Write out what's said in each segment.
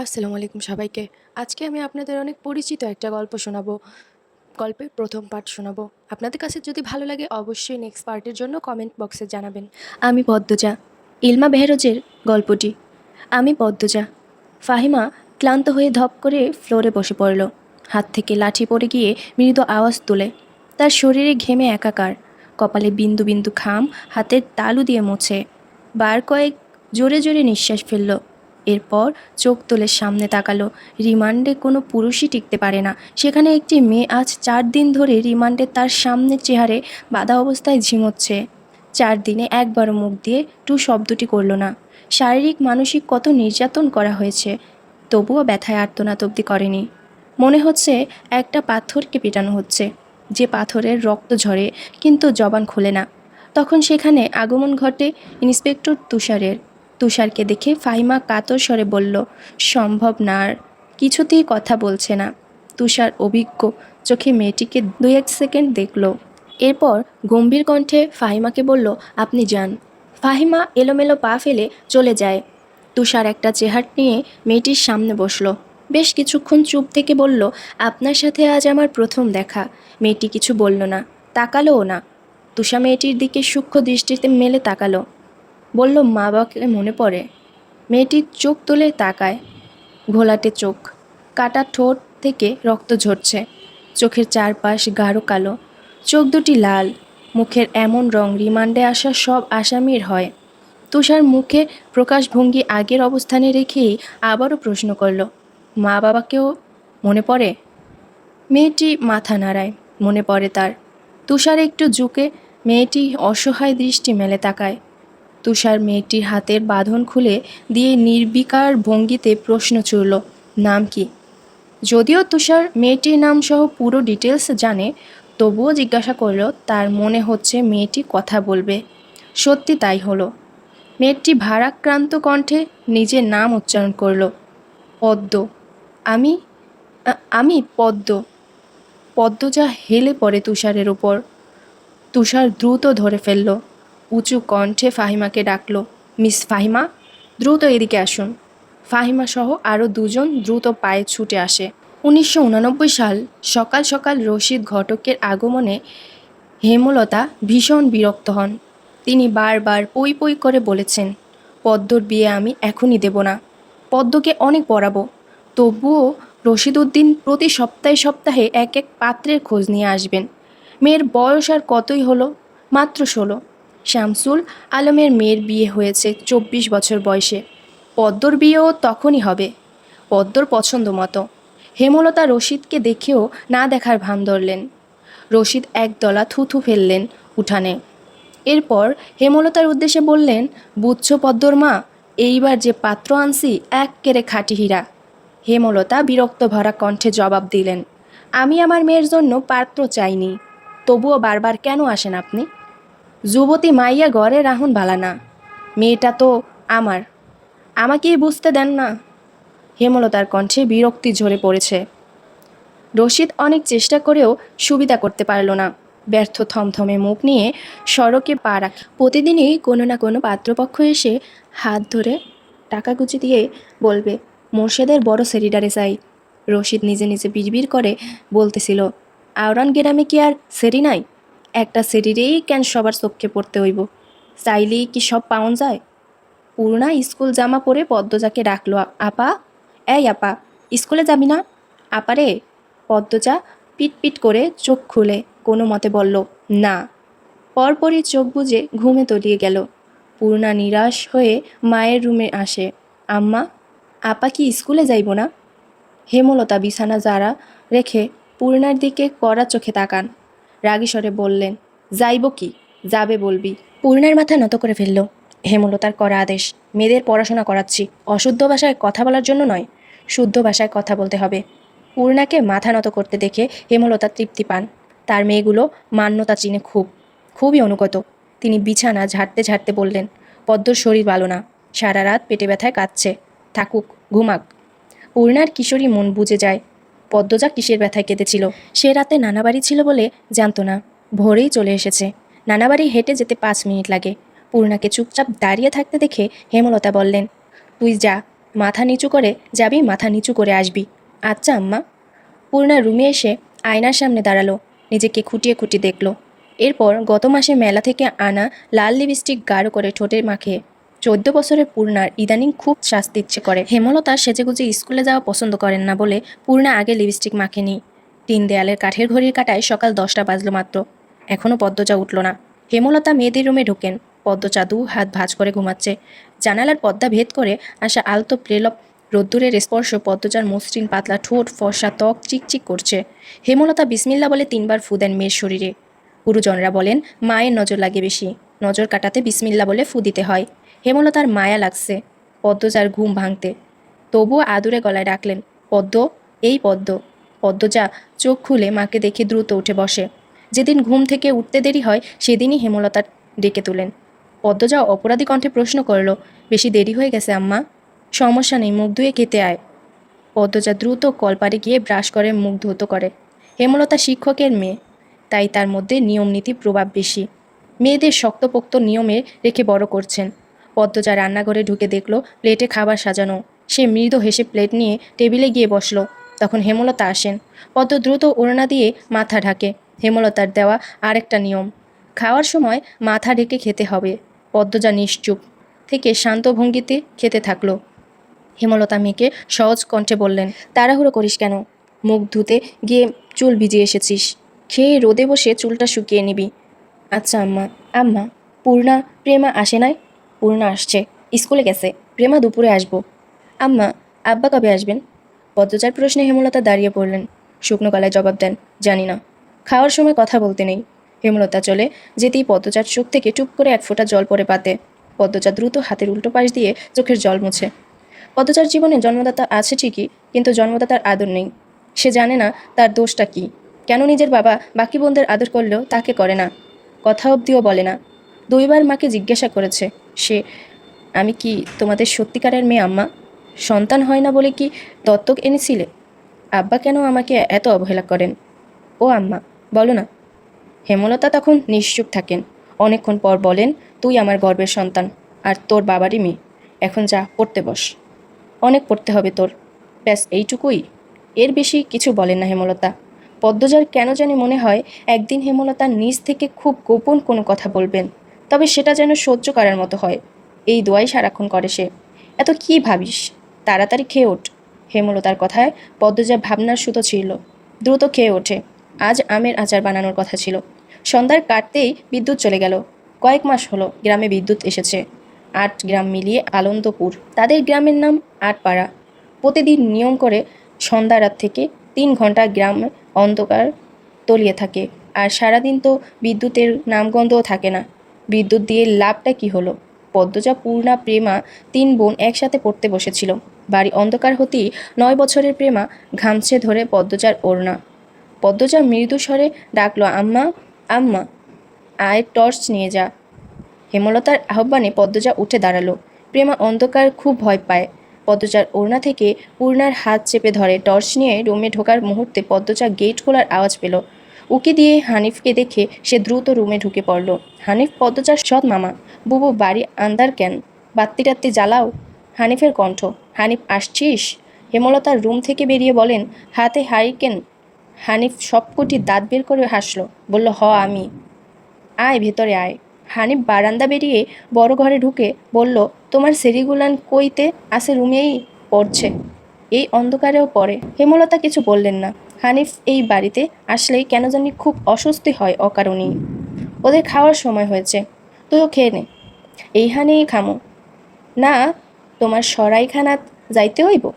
আসসালামু আলাইকুম সবাইকে। আজকে আমি আপনাদের অনেক পরিচিত একটা গল্প শোনাবো। গল্পের প্রথম পার্ট শোনাবো। আপনাদের কাছে যদি ভালো লাগে অবশ্যই নেক্সট পার্টের জন্য কমেন্ট বক্সে জানাবেন। আমি পদ্মজা, ইলমা বেহরোজের গল্পটি। আমি পদ্মজা, ফাহিমা ক্লান্ত হয়ে ধপ করে ফ্লোরে বসে পড়ল। হাত থেকে লাঠি পড়ে গিয়ে মৃদু আওয়াজ তোলে। তার শরীরে ঘেমে একাকার। কপালে বিন্দু বিন্দু খাম হাতের তালু দিয়ে মোছে। বার কয়েক জোরে জোরে নিঃশ্বাস ফেলল। এরপর চোখ তুলে সামনে তাকালো। রিমান্ডে কোনো পুরুষই টিকতে পারে না। সেখানে একটি মেয়ে আজ চার দিন ধরে রিমান্ডে তার সামনের চেহারে বাধা অবস্থায় ঝিমোচ্ছে। চার দিনে একবারও মুখ দিয়ে টু শব্দটি করল না। শারীরিক, মানসিক কত নির্যাতন করা হয়েছে, তবুও ব্যথায় আর্তনাদ অব্দি করেনি। মনে হচ্ছে একটা পাথরকে পেটানো হচ্ছে। যে পাথরের রক্ত ঝরে, কিন্তু জবান খোলে না। তখন সেখানে আগমন ঘটে ইন্সপেক্টর তুষারের। তুষারকে দেখে ফাহিমা কাতর স্বরে বলল, সম্ভব না আর। কিছুতেই কথা বলছে না। তুষার অভিজ্ঞ চোখে মেয়েটিকে দুই এক সেকেন্ড দেখল। এরপর গম্ভীর কণ্ঠে ফাহিমাকে বলল, আপনি যান। ফাহিমা এলোমেলো পা ফেলে চলে যায়। তুষার একটা চেহার নিয়ে মেয়েটির সামনে বসল। বেশ কিছুক্ষণ চুপ থেকে বলল, আপনার সাথে আজ আমার প্রথম দেখা। মেয়েটি কিছু বলল না, তাকালোও না। তুষা মেয়েটির দিকে সূক্ষ্ম দৃষ্টিতে মেলে তাকালো। বলল, মা বাবাকে মনে পড়ে? মেয়েটির চোখ তুলে তাকায় ঘোলাটে চোখ। কাটা ঠোঁট থেকে রক্ত ঝরছে। চোখের চারপাশ গাঢ় কালো। চোখ দুটি লাল। মুখের এমন রং রিমান্ডে আসা সব আসামির হয়। তুষার মুখে প্রকাশভঙ্গি আগের অবস্থানে রেখেই আবারও প্রশ্ন করল, মা বাবাকেও মনে পড়ে? মেয়েটি মাথা নাড়ায়, মনে পড়ে তার। তুষার একটু ঝুঁকে মেয়েটি অসহায় দৃষ্টি মেলে তাকায়। তুষার মেয়েটির হাতের বাঁধন খুলে দিয়ে নির্বিকার ভঙ্গিতে প্রশ্ন ছুড়ল নাম কি? যদিও তুষার মেয়েটির নাম সহ পুরো ডিটেলস জানে, তবুও জিজ্ঞাসা করল, তার মনে হচ্ছে মেয়েটি কথা বলবে। সত্যি তাই হলো। মেয়েটি ভারাক্রান্ত কণ্ঠে নিজের নাম উচ্চারণ করল, পদ্ম। আমি? আমি পদ্ম। পদ্ম যা হেলে পড়ে তুষারের ওপর তুষার দ্রুত ধরে ফেলল উঁচু কণ্ঠে ফাহিমাকে ডাকলো, মিস ফাহিমা, দ্রুত এদিকে আসুন। ফাহিমা সহ আরও দুজন দ্রুত পায়ে ছুটে আসে। উনিশশো সাল সকাল সকাল রশিদ ঘটকের আগমনে হেমলতা ভীষণ বিরক্ত হন। তিনি বারবার পই পই করে বলেছেন, পদ্মর বিয়ে আমি এখনই দেব না। পদ্মকে অনেক পড়াবো। তবুও রশিদ উদ্দিন প্রতি সপ্তাহে সপ্তাহে এক এক পাত্রের খোঁজ নিয়ে আসবেন। মেয়ের বয়স আর কতই হলো, মাত্র ষোলো। শামসুল আলমের মেয়ের বিয়ে হয়েছে চব্বিশ বছর বয়সে। পদ্মর বিয়েও তখনই হবে। পদ্মর পছন্দ মতো। হেমলতা রশিদকে দেখেও না দেখার ভান ধরলেন। রশিদ একদলা থুথু ফেললেন উঠানে। এরপর হেমলতার উদ্দেশ্যে বললেন, বুঝছ পদ্মর মা, এইবার যে পাত্র আনছি এক কেড়ে খাঁটি হীরা। হেমলতা বিরক্ত ভরা কণ্ঠে জবাব দিলেন, আমি আমার মেয়ের জন্য পাত্র চাইনি। তবুও বারবার কেন আসেন আপনি? যুবতী মাইয়া ঘরে রাহুন ভালা না মেয়েটা তো আমার। আমাকেই বুঝতে দেন না। হেমলতার কণ্ঠে বিরক্তি ঝরে পড়েছে। রশিদ অনেক চেষ্টা করেও সুবিধা করতে পারল না। ব্যর্থ থমথমে মুখ নিয়ে সড়কে পা রাখ। প্রতিদিনই কোনো না কোনো পাত্রপক্ষ এসে হাত ধরে টাকা গুচি দিয়ে বলবে, মোর্শেদের বড় সেরিডারে চাই রশিদ নিজে নিজে বিড়বিড় করে বলতেছিল আওরান গ্রামে কি আর সেরি নাই? একটা সেরিরেই কেন সবার চোখে পড়তে হইব? চাইলেই কি সব পাওন যায়? পূর্ণা স্কুল জামা পরে পদ্মজাকে ডাকলো, আপা? এই আপা, স্কুলে যাবি না? আপারে পদ্মজা পিট পিট করে চোখ খুলে কোনো মতে বলল, না। পরপরই চোখ বুজে ঘুমে তলিয়ে গেল। পূর্ণা নিরাশ হয়ে মায়ের রুমে আসে, আম্মা, আপা কি স্কুলে যাইব না? হেমলতা বিছানা যারা রেখে পূর্ণার দিকে কড়া চোখে তাকান। রাগী স্বরে বললেন, যাইব কি? যাবে বলবি। পূর্ণার মাথা নত করে ফেলল। হেমলতার করা আদেশ, মেয়েদের পড়াশোনা করাচ্ছি। অশুদ্ধ ভাষায় কথা বলার জন্য নয়, শুদ্ধ ভাষায় কথা বলতে হবে। পূর্ণাকে মাথা নত করতে দেখে হেমলতা তৃপ্তি পান। তার মেয়েগুলো মান্যতা চিনে খুব, খুবই অনুগত। তিনি বিছানা ঝাড়তে ঝাড়তে বললেন, পদ্মর শরীর ভালো না, সারা রাত পেটে ব্যথায় কাঁদছে। থাকুক, ঘুমাক। পূর্ণার কিশোরী মন বুঝে যায়। পদ্মজা কিসের ব্যথায় কেঁদেছিল? সে রাতে নানাবাড়ি ছিল বলে জানতো না। ভোরেই চলে এসেছে। নানাবাড়ি হেঁটে যেতে পাঁচ মিনিট লাগে। পূর্ণাকে চুপচাপ দাঁড়িয়ে থাকতে দেখে হেমলতা বললেন, তুই যা, মাথা নিচু করে যাবি, মাথা নিচু করে আসবি। আচ্ছা আম্মা। পূর্ণা রুমে এসে আয়নার সামনে দাঁড়াল, নিজেকে খুঁটিয়ে খুঁটিয়ে দেখল। এরপর গত মাসে মেলা থেকে আনা লাল লিপস্টিক গাঢ় করে ঠোঁটের মাখে চোদ্দ বছরের পূর্ণার ইদানিং খুব শাস্তি ইচ্ছে করে। হেমলতা সেজেগুজে স্কুলে যাওয়া পছন্দ করেন না বলে পূর্ণা আগে লিপস্টিক মাখেনি। তিন দেয়ালের কাঠের ঘড়ির কাটায় সকাল দশটা বাজলো মাত্র। এখনও পদ্মজা উঠল না। হেমলতা মেয়েদের রুমে ঢোকেন। পদ্মচা দু হাত ভাঁজ করে ঘুমাচ্ছে। জানালার পদ্মা ভেদ করে আসা আলতো প্রেলপ রোদ্দুরের স্পর্শ পদ্মজার মসৃণ পাতলা ঠোঁট, ফর্সা ত্বক চিকচিক করছে। হেমলতা বিসমিল্লা বলে তিনবার ফু দেন মেয়ের শরীরে। গুরুজনরা বলেন, মায়ের নজর লাগে বেশি। নজর কাটাতে বিসমিল্লা বলে ফু দিতে হয়। হেমলতার মায়া লাগছে, পদ্মজার ঘুম ভাঙতে। তবুও আদুরে গলায় ডাকলেন, পদ্ম, এই পদ্ম। পদ্মজা চোখ খুলে মাকে দেখে দ্রুত উঠে বসে। যেদিন ঘুম থেকে উঠতে দেরি হয়, সেদিনই হেমলতা ডেকে তোলেন। পদ্মজা অপরাধী কণ্ঠে প্রশ্ন করল, বেশি দেরি হয়ে গেছে, আম্মা? সমস্যা নেই, মুখ ধুয়ে খেতে আয়। পদ্মজা দ্রুত কলপারে গিয়ে ব্রাশ করে মুখ ধুত করে। হেমলতা শিক্ষকের মেয়ে, তাই তার মধ্যে নিয়ম নীতি প্রভাব বেশি। মেয়েদের শক্তপোক্ত নিয়মে রেখে বড় করছেন। পদ্মজা রান্নাঘরে ঢুকে দেখল প্লেটে খাবার সাজানো। সে মৃদু হেসে প্লেট নিয়ে টেবিলে গিয়ে বসল। তখন হেমলতা আসেন। পদ্ম দ্রুত ওড়না দিয়ে মাথা ঢাকে। হেমলতার দেওয়া আরেকটা নিয়ম, খাওয়ার সময় মাথা ঢেকে খেতে হবে। পদ্মজা নিশ্চুপ থেকে শান্ত ভঙ্গিতে খেতে থাকল। হেমলতা মেয়েকে সহজ কণ্ঠে বললেন, তাড়াহুড়ো করিস কেন? মুখ ধুতে গিয়ে চুল ভিজিয়ে এসেছিস। খেয়ে রোদে বসে চুলটা শুকিয়ে নিবি। আচ্ছা আম্মা। আম্মা, পূর্ণা, প্রেমা আসে নাই? পূর্ণা আসছে। স্কুলে গেছে। প্রেমা দুপুরে আসব। আম্মা, আব্বা কবে আসবেন? পদ্মচার প্রশ্নে হেমলতা দাঁড়িয়ে পড়লেন। শুকনো গলায় জবাব দেন, জানি না। খাওয়ার সময় কথা বলতে নেই। হেমলতা চলে যেতেই পদ্মচার চোখ থেকে টুপ করে এক ফোঁটা জল পড়ে পাতে। পদ্মচা দ্রুত হাতের উল্টো পাশ দিয়ে চোখের জল মুছে। পদ্মচার জীবনে জন্মদাতা আছে ঠিকই, কিন্তু জন্মদাতার আদর নেই। সে জানে না তার দোষটা কি। কেন নিজের বাবা বাকি বোনদের আদর করলেও তাকে করে না? কথা অবধিও বলে না। দুইবার মাকে জিজ্ঞাসা করেছে। সে, আমি কি তোমাদের সত্যিকারের মেয়ে আম্মা? সন্তান হয় না বলে কি দত্তক এনেছিলে? আব্বা কেন আমাকে এত অবহেলা করেন? ও আম্মা, বলো না। হেমলতা তখন নিশ্চুপ থাকেন। অনেকক্ষণ পর বলেন, তুই আমার গর্বের সন্তান, আর তোর বাবারই মেয়ে। এখন যা, পড়তে বস। অনেক পড়তে হবে তোর। ব্যাস, এইটুকুই। এর বেশি কিছু বলেন না হেমলতা। পদ্মজার কেন জানি মনে হয়, একদিন হেমলতা নিজ থেকে খুব গোপন কোনো কথা বলবেন। তবে সেটা যেন সহ্য করার মতো হয়। এই দোয়াই সারাক্ষণ করে সে। এত কি ভাবিস? তাড়াতাড়ি খেয়ে ওঠ। হেমলতার কথায় পদ্মজা ভাবনার সুতো ছিল দ্রুত খেয়ে ওঠে। আজ আমের আচার বানানোর কথা ছিল। সন্ধ্যার কাটতেই বিদ্যুৎ চলে গেল। কয়েক মাস হলো গ্রামে বিদ্যুৎ এসেছে। আট গ্রাম মিলিয়ে আনন্দপুর তাদের গ্রামের নাম আটপাড়া। প্রতিদিন নিয়ম করে সন্ধ্যা রাত থেকে তিন ঘণ্টা গ্রামে অন্ধকার তলিয়ে থাকে। আর সারাদিন তো বিদ্যুতের নামগন্ধও থাকে না। বিদ্যুৎ দিয়ে লাভটা কি হলো? পদ্মজা, পূর্ণা, প্রেমা তিন বোন একসাথে পড়তে বসেছিল। বাড়ি অন্ধকার হতেই নয় বছরের প্রেমা ঘামছে ধরে পদ্মজার ওড়না। পদ্মজা মৃদু স্বরে ডাকলো, আম্মা আম্মা, আয়, টর্চ নিয়ে যা। হেমলতার আহ্বানে পদ্মজা উঠে দাঁড়াল। প্রেমা অন্ধকার খুব ভয় পায়। পদ্মজার ওড়না থেকে পূর্ণার হাত চেপে ধরে, টর্চ নিয়ে রুমে ঢোকার মুহূর্তে পদ্মজা গেট খোলার আওয়াজ পেল। উকি দিয়ে হানিফকে দেখে সে দ্রুত রুমে ঢুকে পড়ল। হানিফ পদ্মজার সৎ মামা, বুবু, বাড়ি, আন্দার কেন? বাত্তি টাত্তি জ্বালাও। হানিফের কণ্ঠ, হানিফ, আসছিস? হেমলতার রুম থেকে বেরিয়ে বলেন, হাতে হারিকেন হানিফ সবকটি দাঁত বের করে হাসলো, বলল, হ, আমি। আয়, ভেতরে আয়। হানিফ বারান্দা বেরিয়ে বড় ঘরে ঢুকে বলল, তোমার সেরিগুলান কইতে আসে রুমেই পড়ছে। এই অন্ধকারেও পড়ে। হেমলতা কিছু বললেন না। হানিফ এই বাড়িতে আসলেই কেন জানি খুব অস্বস্তি হয় অকারণেই। ওদের খাওয়ার সময় হয়েছে। তুইও খেয়ে নে। এইখানেই খামো না, তোমার সরাইখানাত যাইতে হইব?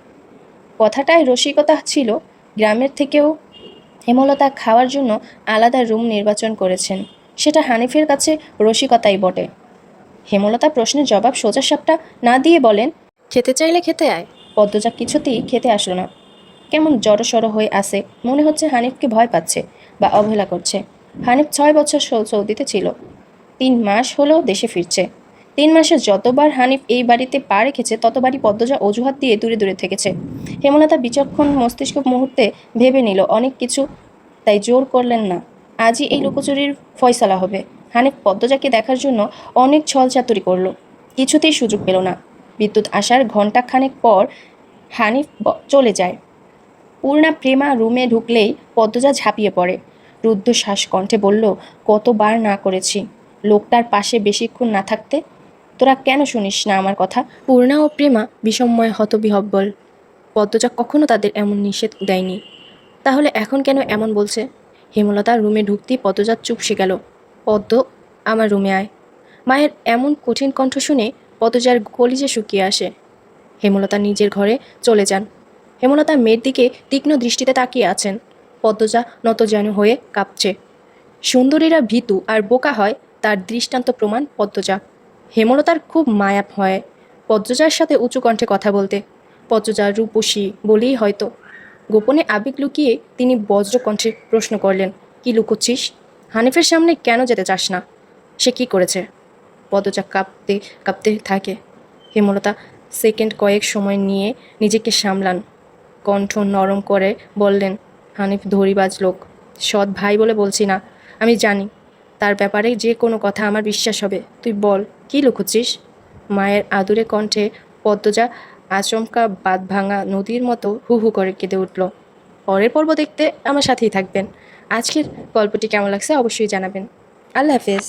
কথাটায় রসিকতা ছিল গ্রামের থেকেও। হেমলতা খাওয়ার জন্য আলাদা রুম নির্বাচন করেছেন। সেটা হানিফের কাছে রসিকতাই বটে। হেমলতা প্রশ্নের জবাব সোজাসাপটা না দিয়ে বলেন, খেতে চাইলে খেতে আয়। পদ্মজা কিছুতেই খেতে আসলো না। কেমন জড়সড় হয়ে আসে মনে হচ্ছে হানিফকে ভয় পাচ্ছে বা অবহেলা করছে। হানিফ ছয় বছর সৌদিতে ছিল। তিন মাস হলো দেশে ফিরছে। তিন মাসে যতবার হানিফ এই বাড়িতে পা রেখেছে, ততবারই পদ্মজা অজুহাত দিয়ে দূরে দূরে থেকেছে। হেমলতা বিচক্ষণ মস্তিষ্ক মুহূর্তে ভেবে নিল, অনেক কিছু তাই জোর করলেন না। আজই এই লুকোচুরির ফয়সালা হবে। হানিফ পদ্মজাকে দেখার জন্য অনেক ছলচাতুরি করল। কিছুতেই সুযোগ পেল না। বিদ্যুৎ আসার ঘণ্টাখানেক পর হানিফ চলে যায়। পূর্ণা প্রেমা রুমে ঢুকলেই পদ্মজা ঝাঁপিয়ে পড়ে। রুদ্ধশ্বাস কণ্ঠে বলল, কতবার না করেছি। লোকটার পাশে বেশিক্ষণ না থাকতে? তোরা কেন শুনিস না আমার কথা? পূর্ণা ও প্রেমা বিষময় হতবিহব্বল। পদ্মজা কখনো তাদের এমন নিষেধ দেয়নি। তাহলে এখন কেন এমন বলছে? হেমলতা রুমে ঢুকতেই পদ্মজা চুপসে গেল। পদ্ম, আমার রুমে আয়। মায়ের এমন কঠিন কণ্ঠ শুনে পদ্মজার কলিজে শুকিয়ে আসে। হেমলতা নিজের ঘরে চলে যান। হেমলতা মেয়ের দিকে তীক্ষ্ণ দৃষ্টিতে তাকিয়ে আছেন। পদ্মজা নতজানু হয়ে কাঁপছে। সুন্দরীরা ভীতু আর বোকা হয় তার দৃষ্টান্ত প্রমাণ পদ্মজা। হেমলতার খুব মায়াপ হয়। পদ্মজার সাথে উঁচু কণ্ঠে কথা বলতে। পদ্মজা রূপসী বলেই হয়তো। গোপনে আবেগ লুকিয়ে তিনি বজ্র কণ্ঠে প্রশ্ন করলেন, কি লুকোচ্ছিস? হানিফের সামনে কেন যেতে চাস না? সে কি করেছে? পদজা কাঁপতে কাঁপতে থাকে। হেমলতা সেকেন্ড কয়েক সময় নিয়ে নিজেকে সামলান। কণ্ঠ নরম করে বললেন, হানিফ, ধরিবাজ লোক। সৎ ভাই বলে বলছি না। আমি জানি, তার ব্যাপারে যে কোনো কথা আমার বিশ্বাস হবে। তুই বল, কি লুকোচ্ছিস? মায়ের আদুরে কণ্ঠে পদ্মজা আচমকা বাদ ভাঙা নদীর মতো হু হু করে কেঁদে উঠল। পরের পর্ব দেখতে আমার সাথেই থাকবেন। আজকের গল্পটি কেমন লাগছে অবশ্যই জানাবেন। আল্লাহ হাফেজ।